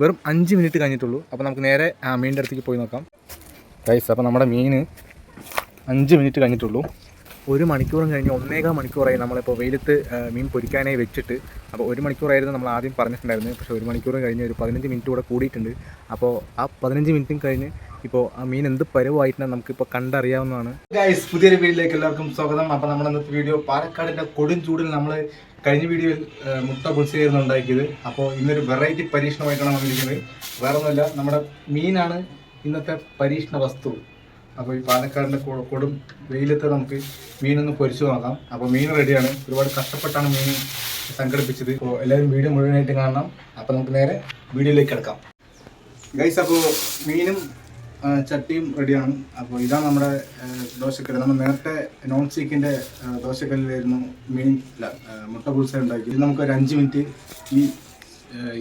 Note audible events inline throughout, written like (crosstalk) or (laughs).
വെറും അഞ്ച് മിനിറ്റ് കഴിഞ്ഞിട്ടുള്ളൂ. അപ്പോൾ നമുക്ക് നേരെ ആ മീനിന്റെ അടുത്തേക്ക് പോയി നോക്കാം. ഗൈസ് അപ്പോൾ നമ്മുടെ മീൻ അഞ്ച് മിനിറ്റ് കഴിഞ്ഞിട്ടുള്ളൂ. ഒരു മണിക്കൂറും കഴിഞ്ഞ് ഒന്നേകാൽ മണിക്കൂറായി നമ്മളിപ്പോൾ വെയിലത്ത് മീൻ പൊരിക്കാനായി വെച്ചിട്ട്. അപ്പോൾ ഒരു മണിക്കൂറായിരുന്നു നമ്മൾ ആദ്യം പറഞ്ഞിട്ടുണ്ടായിരുന്നു പക്ഷേ ഒരു മണിക്കൂറും കഴിഞ്ഞ് ഒരു പതിനഞ്ച് മിനിറ്റ് കൂടെ കൂടിയിട്ടുണ്ട്. അപ്പോൾ ആ പതിനഞ്ച് മിനിറ്റും കഴിഞ്ഞ് ഇപ്പോൾ ആ മീൻ എന്ത് പരുവായിട്ടാണ് നമുക്കിപ്പോൾ കണ്ടറിയാവുന്നതാണ്. ഗൈസ് പുതിയൊരു വീഡിയോയിലേക്ക് എല്ലാവർക്കും സ്വാഗതം. അപ്പോൾ നമ്മുടെ ഇന്നത്തെ വീഡിയോ പാലക്കാടിന്റെ കൊടും ചൂടിൽ നമ്മൾ കഴിഞ്ഞ വീഡിയോയിൽ മുട്ട പുളിച്ചായിരുന്നു ഉണ്ടാക്കിയത്. അപ്പോൾ ഇന്നൊരു വെറൈറ്റി പരീക്ഷണമായിട്ടാണ് വന്നിരിക്കുന്നത് വേറെ ഒന്നുമില്ല നമ്മുടെ മീനാണ് ഇന്നത്തെ പരീക്ഷണ വസ്തു. അപ്പോൾ ഈ പാലക്കാടിന്റെ കൊടും വെയിലത്ത് നമുക്ക് മീനൊന്ന് പൊരിച്ചു നോക്കാം. അപ്പോൾ മീൻ റെഡിയാണ്. ഒരുപാട് കഷ്ടപ്പെട്ടാണ് മീൻ സംഘടിപ്പിച്ചത്. അപ്പോൾ എല്ലാവരും വീഡിയോ മുഴുവനായിട്ട് കാണണം. അപ്പോൾ നമുക്ക് നേരെ വീഡിയോയിലേക്ക് കിടക്കാം. ഗൈസ് അപ്പോൾ മീനും ചട്ടിയും റെഡിയാണ്. അപ്പോൾ ഇതാണ് നമ്മുടെ ദോശക്കല്ല് നമ്മൾ നേരത്തെ നോൺ സ്റ്റിക്കിന്റെ ദോശക്കല്ലിലായിരുന്നു മീൻ അല്ല മുട്ട പുൽസ ഉണ്ടാക്കി ഇത് നമുക്ക് ഒരു അഞ്ച് മിനിറ്റ് ഈ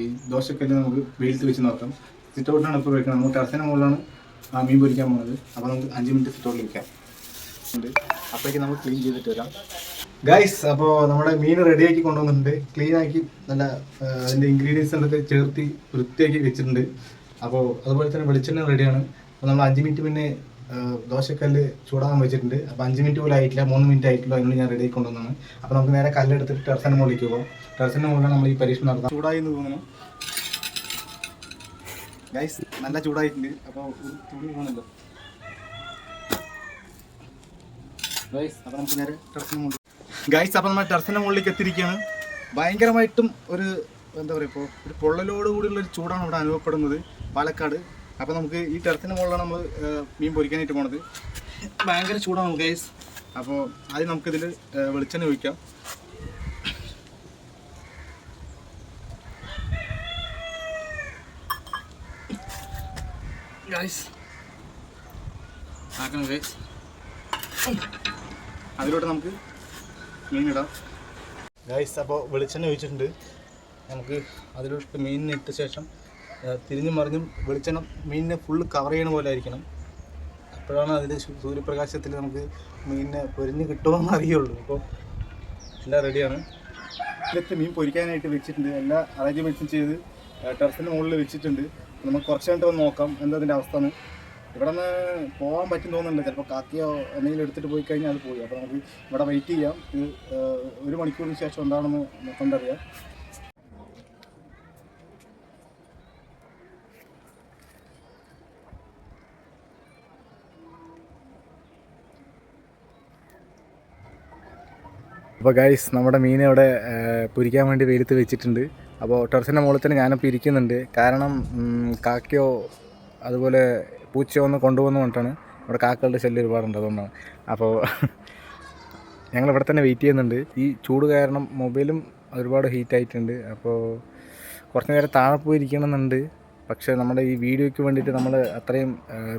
ഈ ദോശക്കല്ല് നമുക്ക് വെയിലത്ത് വെച്ച് നോക്കാം. സിറ്റ് ഔട്ടാണ് ഇപ്പോൾ വെക്കുന്നത്. നമുക്ക് ടെറസിന് മുകളിലാണ് ആ മീൻ പൊരിക്കാൻ പോകുന്നത്. അപ്പോൾ നമുക്ക് അഞ്ച് മിനിറ്റ് സിറ്റ് ഔട്ടിൽ വെക്കാം. ഉണ്ട്. അപ്പോഴേക്ക് നമുക്ക് ക്ലീൻ ചെയ്തിട്ട് വരാം. ഗൈസ് അപ്പോൾ നമ്മുടെ മീൻ റെഡിയാക്കി കൊണ്ടുവന്നിട്ടുണ്ട്. ക്ലീൻ ആക്കി നല്ല അതിന്റെ ഇൻഗ്രീഡിയൻസ് എന്തൊക്കെ ചേർത്തി വൃത്തിയാക്കി വെച്ചിട്ടുണ്ട്. അപ്പോൾ അതുപോലെ തന്നെ വെളിച്ചെണ്ണ റെഡിയാണ്. അപ്പോൾ നമ്മൾ അഞ്ച് മിനിറ്റ് പിന്നെ ദോശക്കല്ല് ചൂടാകാൻ വെച്ചിട്ടുണ്ട്. അപ്പോൾ അഞ്ച് മിനിറ്റ് പോലും ആയിട്ടില്ല. മൂന്ന് മിനിറ്റ് ആയിട്ടില്ല അതിനുള്ളിൽ ഞാൻ റെഡി കൊണ്ടുവന്നാണ് അപ്പോൾ നമുക്ക് നേരെ കല്ലെടുത്തിട്ട് ടെറസിന്റെ മുകളിലേക്ക് പോകാം ടെറസിന്റെ മുകളിലാണ് നമ്മൾ ഈ പരീക്ഷണം നടത്താം ചൂടായി എന്ന് തോന്നുന്നു. ഗൈസ് നല്ല ചൂടായിട്ടുണ്ട്. അപ്പോൾ തുണി വേണമല്ലോ. ഗൈസ് അപ്പോൾ നമുക്ക് നേരെ അപ്പോൾ നമ്മൾ ടെറസിന്റെ മുകളിലേക്ക് എത്തിയിരിക്കുകയാണ്. ഭയങ്കരമായിട്ടും ഒരു എന്താ പറയുക ഇപ്പോൾ ഒരു പൊള്ളലോട് കൂടിയുള്ള ഒരു ചൂടാണ് ഇവിടെ അനുഭവപ്പെടുന്നത്. പാലക്കാട്. അപ്പോൾ നമുക്ക് ഈ ടെറസിന് മുകളിലാണ് നമ്മൾ മീൻ പൊരിക്കാനായിട്ട് പോണത്. ഭയങ്കര ചൂടാണ് ഗൈസ് അപ്പോൾ ആദ്യം നമുക്കിതിൽ വെളിച്ചെണ്ണ ഒഴിക്കാം. അതിലോട്ട് നമുക്ക് മീനിടാം ഗൈസ് അപ്പോൾ വെളിച്ചെണ്ണ ഒഴിച്ചിട്ടുണ്ട്. നമുക്ക് അതിലോട്ട് മീനിനെ ഇട്ട ശേഷം തിരിഞ്ഞും മറിഞ്ഞും വെളിച്ചെണ്ണ മീനിനെ ഫുള്ള് കവർ ചെയ്യണ പോലെ ആയിരിക്കണം. അപ്പോഴാണ് അതിന്റെ സൂര്യപ്രകാശത്തിൽ നമുക്ക് മീനിനെ പൊരിഞ്ഞ് കിട്ടുമെന്ന് അറിയുള്ളൂ. അപ്പോൾ എല്ലാം റെഡിയാണ് ഇതിലത്തെ മീൻ പൊരിക്കാനായിട്ട് വെച്ചിട്ടുണ്ട്. എല്ലാ അറേഞ്ച്മെന്റ്സും ചെയ്ത് ടെറസിന്റെ മുകളിൽ വെച്ചിട്ടുണ്ട്. നമുക്ക് കുറച്ച് കഴിഞ്ഞിട്ട് വന്ന് നോക്കാം എന്താ അതിന്റെ അവസ്ഥ എന്ന് ഇവിടെ നിന്ന് പോകാൻ പറ്റും തോന്നുന്നുണ്ട്. ചിലപ്പോൾ കാക്കയോ എന്തെങ്കിലും എടുത്തിട്ട് പോയി കഴിഞ്ഞാൽ അത് പോയി. അപ്പോൾ നമുക്ക് ഇവിടെ വെയിറ്റ് ചെയ്യാം. ഇത് ഒരു മണിക്കൂറിന് ശേഷം എന്താണെന്ന് കണ്ടറിയാം അപ്പോൾ ഗൈസ് നമ്മുടെ മീൻ ഇവിടെ പുരിക്കാൻ വേണ്ടി വെയിലത്ത് വെച്ചിട്ടുണ്ട്. അപ്പോൾ ടെറസിന്റെ മുകളിൽ തന്നെ ഞാനിപ്പോൾ ഇരിക്കുന്നുണ്ട്. കാരണം കാക്കയോ അതുപോലെ പൂച്ചയോ ഒന്ന് കൊണ്ടുപോകുന്ന കൊണ്ടാണ് ഇവിടെ കാക്കകളുടെ ശല്യം ഒരുപാടുണ്ട് അതുകൊണ്ടാണ്. അപ്പോൾ (laughs) ഞങ്ങൾ ഇവിടെ തന്നെ വെയിറ്റ് ചെയ്യുന്നുണ്ട്. ഈ ചൂട് കാരണം മൊബൈലും ഒരുപാട് ഹീറ്റ് ആയിട്ടുണ്ട്. അപ്പോൾ കുറച്ച് നേരം താഴെ പോയി ഇരിക്കണമെന്നുണ്ട്. പക്ഷേ നമ്മുടെ ഈ വീഡിയോയ്ക്ക് വേണ്ടിയിട്ട് നമ്മൾ അത്രയും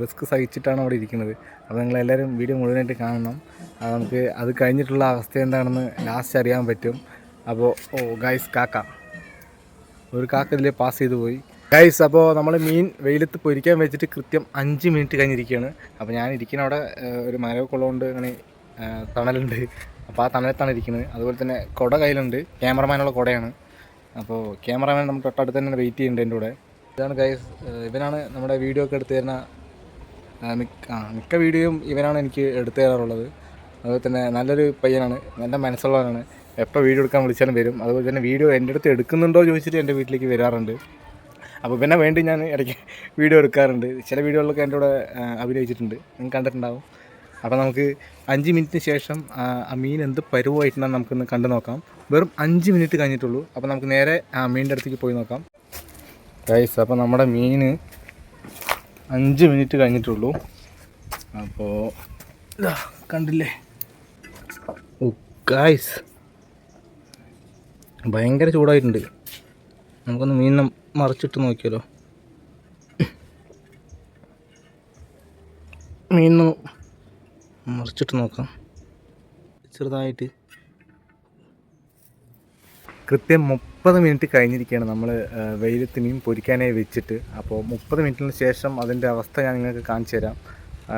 റിസ്ക് സഹിച്ചിട്ടാണ് അവിടെ ഇരിക്കുന്നത്. അപ്പോൾ നിങ്ങൾ എല്ലാവരും വീഡിയോ മുഴുവനായിട്ട് കാണണം. അത് നമുക്ക് അത് കഴിഞ്ഞിട്ടുള്ള അവസ്ഥ എന്താണെന്ന് ലാസ്റ്റ് അറിയാൻ പറ്റും. അപ്പോൾ ഓ ഗൈസ് കാക്ക. ഒരു കാക്ക ഇതിൽ പാസ് ചെയ്തു പോയി. ഗൈസ് അപ്പോൾ നമ്മൾ മീൻ വെയിലത്ത് പൊരിക്കാൻ വെച്ചിട്ട് കൃത്യം അഞ്ച് മിനിറ്റ് കഴിഞ്ഞിരിക്കുകയാണ്. അപ്പോൾ ഞാൻ ഇരിക്കുന്ന അവിടെ ഒരു മരമൊക്കെ അങ്ങനെ തണലുണ്ട്. അപ്പോൾ ആ തണലത്താണ് ഇരിക്കുന്നത്. അതുപോലെ തന്നെ കുട കയ്യിലുണ്ട്. ക്യാമറമാനുള്ള കുടയാണ്. അപ്പോൾ ക്യാമറമാൻ നമ്മൾ തൊട്ടടുത്ത് തന്നെ വെയിറ്റ് ചെയ്യുന്നുണ്ട് എന്റെ കൂടെ. ഇതാണ് ഗൈസ് ഇവനാണ് നമ്മുടെ വീഡിയോ ഒക്കെ എടുത്തു തരുന്ന മിക്ക ആ, മിക്ക വീഡിയോയും ഇവനാണ് എനിക്ക് എടുത്തു തരാറുള്ളത്. അതുപോലെ തന്നെ നല്ലൊരു പയ്യനാണ് നല്ല മനസ്സുള്ളവനാണ്. എപ്പോൾ വീഡിയോ എടുക്കാൻ വിളിച്ചാലും വരും. അതുപോലെ തന്നെ വീഡിയോ എന്റെ അടുത്ത് എടുക്കുന്നുണ്ടോ ചോദിച്ചിട്ട് എന്റെ വീട്ടിലേക്ക് വരാറുണ്ട്. അപ്പോൾ പിന്നെ വേണ്ടി ഞാൻ ഇടയ്ക്ക് വീഡിയോ എടുക്കാറുണ്ട്. ചില വീഡിയോകളിലൊക്കെ എന്റെ കൂടെ അഭിനയിച്ചിട്ടുണ്ട്. നിങ്ങൾ കണ്ടിട്ടുണ്ടാവും. അപ്പോൾ നമുക്ക് അഞ്ച് മിനിറ്റിന് ശേഷം ആ മീൻ എന്ത് പരുവായിട്ടുണ്ടെന്ന് നമുക്കൊന്ന് കണ്ടു നോക്കാം. വെറും അഞ്ച് മിനിറ്റ് കഴിഞ്ഞിട്ടുള്ളൂ. അപ്പോൾ നമുക്ക് നേരെ ആ മീനിന്റെ അടുത്തേക്ക് പോയി നോക്കാം. ഗൈസ് അപ്പോൾ നമ്മുടെ മീൻ അഞ്ച് മിനിറ്റ് കഴിഞ്ഞിട്ടുള്ളൂ. അപ്പോൾ കണ്ടില്ലേ? ഓ ഗൈസ് ഭയങ്കര ചൂടായിട്ടുണ്ട്. നമുക്കൊന്ന് മീനിനെ മറിച്ചിട്ട് നോക്കിയാലോ? മീനിന് മറിച്ചിട്ട് നോക്കാം. ചെറുതായിട്ട്. കൃത്യം മുപ്പത് മിനിറ്റ് കഴിഞ്ഞിരിക്കുകയാണ് നമ്മൾ വെയിലത്ത് മീൻ പൊരിക്കാനായി വെച്ചിട്ട്. അപ്പോൾ മുപ്പത് മിനിറ്റിന് ശേഷം അതിന്റെ അവസ്ഥ ഞാൻ നിങ്ങൾക്ക് കാണിച്ചു തരാം.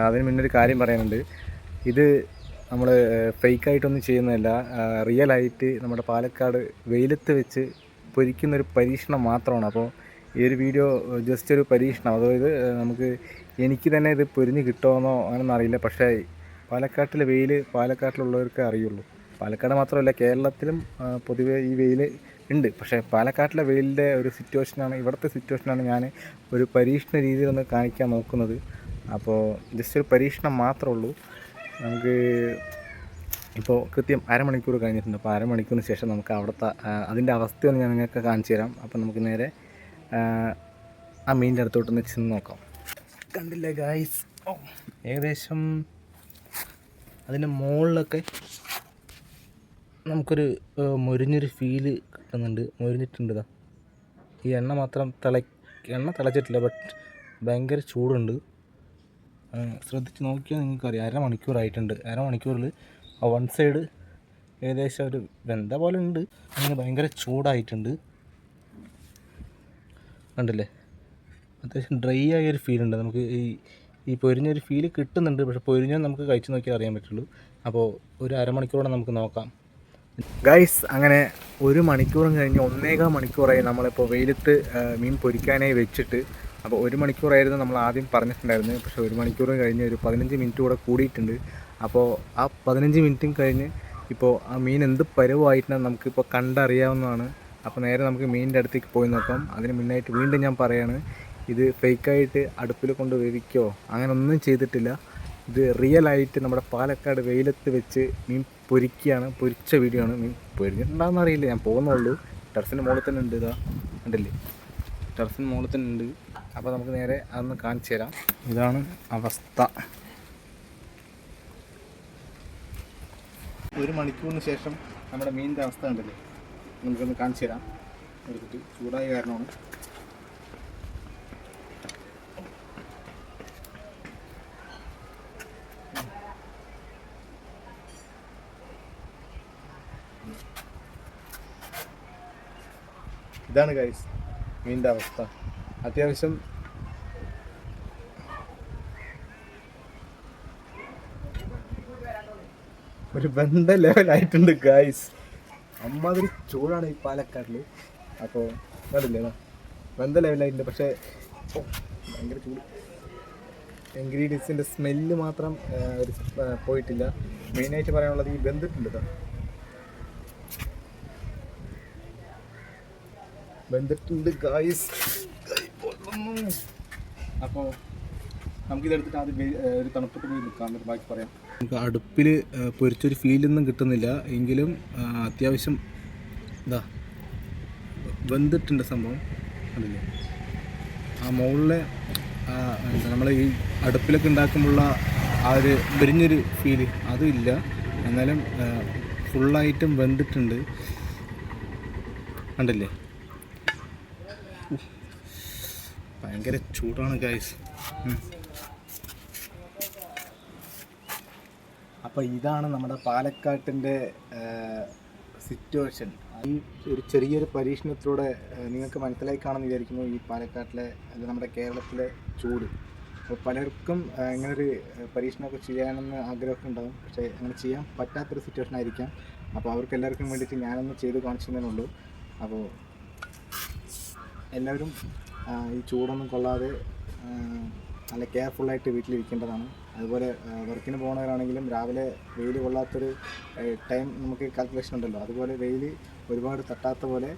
അതിന് മുന്നേ ഒരു കാര്യം പറയാനുണ്ട്. ഇത് നമ്മൾ ഫേക്കായിട്ടൊന്നും ചെയ്യുന്നതല്ല. റിയൽ ആയിട്ട് നമ്മുടെ പാലക്കാട് വെയിലത്ത് വെച്ച് പൊരിക്കുന്നൊരു പരീക്ഷണം മാത്രമാണ്. അപ്പോൾ ഈ ഒരു വീഡിയോ ജസ്റ്റ് ഒരു പരീക്ഷണം. അതായത് നമുക്ക് എനിക്ക് തന്നെ ഇത് പൊരിഞ്ഞ് കിട്ടുമെന്നോ അങ്ങനെയൊന്നും അറിയില്ല. പക്ഷേ പാലക്കാട്ടിലെ വെയിൽ പാലക്കാട്ടിലുള്ളവർക്കേ അറിയുള്ളൂ. പാലക്കാട് മാത്രമല്ല കേരളത്തിലും പൊതുവെ ഈ വെയിൽ ഉണ്ട്. പക്ഷേ പാലക്കാട്ടിലെ വെയിലിന്റെ ഒരു സിറ്റുവേഷനാണ് ഇവിടുത്തെ സിറ്റുവേഷനാണ് ഞാൻ ഒരു പരീക്ഷണ രീതിയിലൊന്ന് കാണിക്കാൻ നോക്കുന്നത്. അപ്പോൾ ജസ്റ്റ് ഒരു പരീക്ഷണം മാത്രമേ ഉള്ളൂ. നമുക്ക് ഇപ്പോൾ കൃത്യം അരമണിക്കൂർ കഴിഞ്ഞിട്ടുണ്ട്. അപ്പോൾ അരമണിക്കൂറിന് ശേഷം നമുക്ക് അവിടുത്തെ അതിന്റെ അവസ്ഥ ഒന്ന് ഞാൻ നിങ്ങൾക്ക് കാണിച്ചു തരാം. അപ്പോൾ നമുക്ക് നേരെ ആ മീനിന്റെ അടുത്തോട്ടൊന്ന് ചെന്ന് നോക്കാം. കണ്ടില്ലേ ഗായ്സ് ഏകദേശം അതിന്റെ മുകളിലൊക്കെ നമുക്കൊരു മുരിഞ്ഞൊരു ഫീൽ കിട്ടുന്നുണ്ട്. മൊരിഞ്ഞിട്ടുണ്ട് ഇതാ ഈ എണ്ണ മാത്രം തിള എണ്ണ തിളച്ചിട്ടില്ല ബട്ട് ഭയങ്കര ചൂടുണ്ട്. ശ്രദ്ധിച്ച് നോക്കിയാൽ നിങ്ങൾക്കറിയാം. അരമണിക്കൂറായിട്ടുണ്ട്. അരമണിക്കൂറിൽ വൺ സൈഡ് ഏകദേശം ഒരു വെന്ത പോലെ ഉണ്ട്. അങ്ങനെ ഭയങ്കര ചൂടായിട്ടുണ്ട്. കണ്ടില്ലേ? അത്യാവശ്യം ഡ്രൈ ആയ ഒരു ഫീൽ ഉണ്ട്. നമുക്ക് ഈ ഈ പൊരിഞ്ഞൊരു ഫീൽ കിട്ടുന്നുണ്ട്. പക്ഷെ പൊരിഞ്ഞാൽ നമുക്ക് കഴിച്ച് നോക്കിയാൽ അറിയാൻ പറ്റുള്ളൂ. അപ്പോൾ ഒരു അരമണിക്കൂറോടെ നമുക്ക് നോക്കാം. ഗൈസ് അങ്ങനെ ഒരു മണിക്കൂറും കഴിഞ്ഞ് ഒന്നേകാൽ മണിക്കൂറായി നമ്മളിപ്പോൾ വെയിലത്ത് മീൻ പൊരിക്കാനായി വെച്ചിട്ട്. അപ്പോൾ ഒരു മണിക്കൂറായിരുന്നു നമ്മൾ ആദ്യം പറഞ്ഞിട്ടുണ്ടായിരുന്നത് പക്ഷേ ഒരു മണിക്കൂർ കഴിഞ്ഞ് ഒരു പതിനഞ്ച് മിനിറ്റ് കൂടെ കൂടിയിട്ടുണ്ട്. അപ്പോൾ ആ പതിനഞ്ച് മിനിറ്റും കഴിഞ്ഞ് ഇപ്പോൾ ആ മീൻ എന്ത് പരുവായിട്ടുണ്ടെന്ന് നമുക്കിപ്പോൾ കണ്ടറിയാവുന്നതാണ്. അപ്പോൾ നേരെ നമുക്ക് മീനിന്റെ അടുത്തേക്ക് പോയി നോക്കാം. അതിന് മുന്നായിട്ട് വീണ്ടും ഞാൻ പറയാണ് ഇത് ഫേക്കായിട്ട് അടുപ്പിൽ കൊണ്ട് വേവിക്കോ? അങ്ങനെ ഒന്നും ചെയ്തിട്ടില്ല. ഇത് റിയൽ ആയിട്ട് നമ്മുടെ പാലക്കാട് വെയിലത്ത് വെച്ച് മീൻ പൊരിക്കുകയാണ്. പൊരിച്ച വീഡിയോ ആണ് മീൻ പൊരിഞ്ഞിട്ടുണ്ടാകുന്ന അറിയില്ല. ഞാൻ പോകുന്നുള്ളൂ. ടെറസിന്റെ മുകളിൽ തന്നെ ഉണ്ട് ഇതാ. കണ്ടില്ലേ? ടെറസിന്റെ മുകളിൽ തന്നെ ഉണ്ട്. അപ്പോൾ നമുക്ക് നേരെ അതൊന്ന് കാണിച്ചു തരാം. ഇതാണ് അവസ്ഥ. ഒരു മണിക്കൂറിന് ശേഷം നമ്മുടെ മീനിന്റെ അവസ്ഥ ഉണ്ടല്ലേ നമുക്കൊന്ന് കാണിച്ചു തരാം. എടുത്തിട്ട് ചൂടായ കാരണമാണ്. ഇതാണ് ഗൈസ് മീനിന്റെ അവസ്ഥ. അത്യാവശ്യം ഒരു ബന്ധ ലെവലായിട്ടുണ്ട് ഗൈസ് അമ്മാതിരി ചൂടാണ് ഈ പാലക്കാട്ടിൽ അപ്പോൾ കണ്ടില്ലേ ബന്ധ ലെവലായിട്ടുണ്ട് പക്ഷേ ഭയങ്കര ചൂട്. ഇൻഗ്രീഡിയൻസിന്റെ സ്മെല്ല് മാത്രം ഒരു പോയിട്ടില്ല. മെയിനായിട്ട് പറയാനുള്ളത് ഈ ബന്ധിട്ടുണ്ട് കേട്ടോ ബന്ധിട്ടുണ്ട് ഗായ്സ് അപ്പോൾ നമുക്കിതെടുത്തിട്ട് ആദ്യം ഒരു തണുപ്പത്ത് പോയി നിൽക്കാം. എന്നിട്ട് ബാക്കി പറയാം. നമുക്ക് അടുപ്പിൽ പൊരിച്ചൊരു ഫീലൊന്നും കിട്ടുന്നില്ല. എങ്കിലും അത്യാവശ്യം ഇതാ വെന്തിട്ടുണ്ട് സംഭവം. അതില്ലേ ആ മുകളിലെ എന്താ നമ്മളെ ഈ അടുപ്പിലൊക്കെ ഉണ്ടാക്കുമ്പോഴുള്ള ആ ഒരു വെരിഞ്ഞൊരു ഫീൽ ഇല്ല. എന്നാലും ഫുള്ളായിട്ടും വെന്തിട്ടുണ്ട്. കണ്ടില്ലേ? ഭയങ്കര ചൂടാണ് ഗൈസ് അപ്പോൾ ഇതാണ് നമ്മുടെ പാലക്കാട്ടിന്റെ സിറ്റുവേഷൻ ഈ ഒരു ചെറിയൊരു പരീക്ഷണത്തിലൂടെ നിങ്ങൾക്ക് മനസ്സിലായി കാണുമെന്ന് വിചാരിക്കുന്നു ഈ പാലക്കാട്ടിലെ നമ്മുടെ കേരളത്തിലെ ചൂട്. അപ്പോൾ പലർക്കും ഇങ്ങനെ ഇങ്ങനൊരു പരീക്ഷണമൊക്കെ ചെയ്യാനെന്ന് ആഗ്രഹമൊക്കെ ഉണ്ടാകും പക്ഷേ അങ്ങനെ ചെയ്യാൻ പറ്റാത്തൊരു സിറ്റുവേഷൻ ആയിരിക്കാം. അപ്പോൾ അവർക്ക് എല്ലാവർക്കും വേണ്ടിയിട്ട് ഞാനൊന്ന് ചെയ്ത് കാണിച്ചതേ ഉള്ളൂ. അപ്പോൾ എല്ലാവരും ഈ ചൂടൊന്നും കൊള്ളാതെ നല്ല കെയർഫുള്ളായിട്ട് വീട്ടിലിരിക്കേണ്ടതാണ്. അതുപോലെ വർക്കിന് പോകുന്നവരാണെങ്കിലും രാവിലെ വെയിൽ കൊള്ളാത്തൊരു ടൈം നമുക്ക് കാൽക്കുലേഷൻ ഉണ്ടല്ലോ. അതുപോലെ വെയിൽ ഒരുപാട് തട്ടാത്ത പോലെ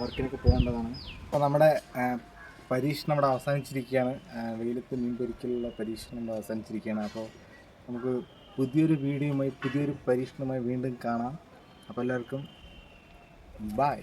വർക്കിനൊക്കെ പോകേണ്ടതാണ്. അപ്പോൾ നമ്മുടെ പരീക്ഷണം ഇവിടെ അവസാനിച്ചിരിക്കുകയാണ്. വെയിലത്ത് മീൻപൊരിക്കലുള്ള പരീക്ഷണം ഇവിടെ അവസാനിച്ചിരിക്കുകയാണ്. അപ്പോൾ നമുക്ക് പുതിയൊരു വീഡിയോയുമായി പുതിയൊരു പരീക്ഷണവുമായി വീണ്ടും കാണാം. അപ്പോൾ എല്ലാവർക്കും ബൈ